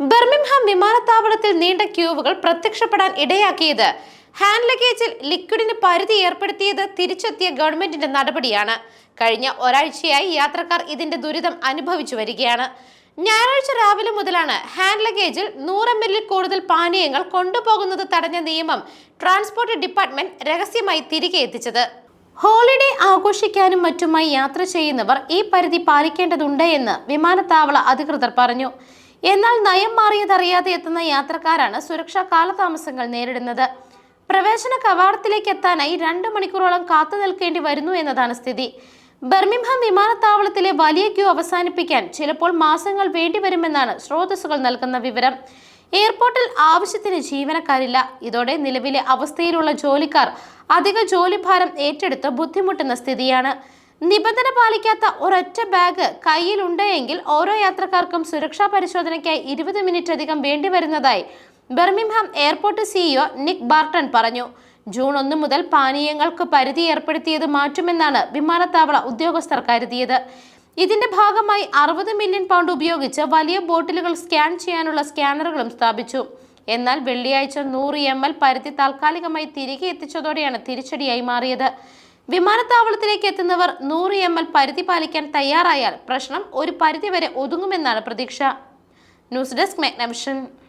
ബർമിംഹാം വിമാനത്താവളത്തിൽ നീണ്ട ക്യൂവുകൾ പ്രത്യക്ഷപ്പെടാൻ ഇടയാക്കിയത്. ഹാൻഡ് ലഗേജിൽ ലിക്വിഡിന് പരിധി ഏർപ്പെടുത്തിയത് തിരിച്ചെത്തിയ ഗവൺമെന്റിന്റെ നടപടിയാണ്. കഴിഞ്ഞ ഒരാഴ്ചയായി യാത്രക്കാർ ഇതിന്റെ ദുരിതം അനുഭവിച്ചു വരികയാണ്. ഞായറാഴ്ച രാവിലെ മുതലാണ് ഹാൻഡ് ലഗേജിൽ നൂറ് എം എല്ലിൽ കൂടുതൽ പാനീയങ്ങൾ കൊണ്ടുപോകുന്നത് തടഞ്ഞ നിയമം ട്രാൻസ്പോർട്ട് ഡിപ്പാർട്ട്മെന്റ് രഹസ്യമായി തിരികെ എത്തിച്ചത്. ഹോളിഡേ ആഘോഷിക്കാനും മറ്റുമായി യാത്ര ചെയ്യുന്നവർ ഈ പരിധി പാലിക്കേണ്ടതുണ്ട് എന്ന് വിമാനത്താവള അധികൃതർ പറഞ്ഞു. എന്നാൽ നയം മാറിയതറിയാതെ എത്തുന്ന യാത്രക്കാരാണ് സുരക്ഷാ കാലതാമസങ്ങൾ നേരിടുന്നത്. പ്രവേശന കവാടത്തിലേക്ക് എത്താനായി രണ്ട് മണിക്കൂറോളം കാത്തു നിൽക്കേണ്ടി വരുന്നു എന്നതാണ് സ്ഥിതി. ബർമിംഹാം വിമാനത്താവളത്തിലെ വലിയ ക്യൂ അവസാനിപ്പിക്കാൻ ചിലപ്പോൾ മാസങ്ങൾ വേണ്ടിവരുമെന്നാണ് സ്രോതസ്സുകൾ നൽകുന്ന വിവരം. എയർപോർട്ടിൽ ആവശ്യത്തിന് ജീവനക്കാരില്ല. ഇതോടെ നിലവിലെ അവസ്ഥയിലുള്ള ജോലിക്കാർ അധിക ജോലിഭാരം ഏറ്റെടുത്ത് ബുദ്ധിമുട്ടുന്ന സ്ഥിതിയാണ്. നിബന്ധന പാലിക്കാത്ത ഒരൊറ്റ ബാഗ് കയ്യിലുണ്ട് എങ്കിൽ ഓരോ യാത്രക്കാർക്കും സുരക്ഷാ പരിശോധനയ്ക്കായി ഇരുപത് മിനിറ്റ് അധികം വേണ്ടിവരുന്നതായി Birmingham airport CEO Nick Barton പറഞ്ഞു. ജൂൺ ഒന്ന് മുതൽ പാനീയങ്ങൾക്ക് പരിധി ഏർപ്പെടുത്തിയത് മാറ്റുമെന്നാണ് വിമാനത്താവള ഉദ്യോഗസ്ഥർ കരുതിയത്. ഇതിന്റെ ഭാഗമായി അറുപത് മില്യൺ പൗണ്ട് ഉപയോഗിച്ച് വലിയ ബോട്ടിലുകൾ സ്കാൻ ചെയ്യാനുള്ള സ്കാനറുകളും സ്ഥാപിച്ചു. എന്നാൽ വെള്ളിയാഴ്ച നൂറ് എം എൽ പരിധി താൽക്കാലികമായി തിരികെ എത്തിച്ചതോടെയാണ് തിരിച്ചടിയായി മാറിയത്. വിമാനത്താവളത്തിലേക്ക് എത്തുന്നവർ നൂറ് എം എൽ പരിധി പാലിക്കാൻ തയ്യാറായാൽ പ്രശ്നം ഒരു പരിധിവരെ ഒതുങ്ങുമെന്നാണ് പ്രതീക്ഷ. News desk Meghnavision.